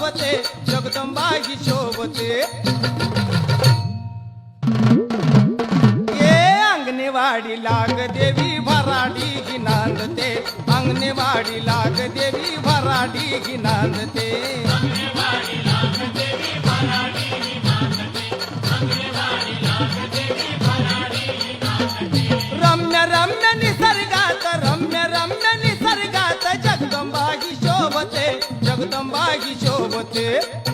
धावते जगदंबा ही शोभते ये अंगणेवाडी लाग देवी भराडी ही नांदते अंगणेवाडी लाग देवी भराडी ही नांदते अंगणेवाडी लाग देवी भराडी ही नांदते tambaki te.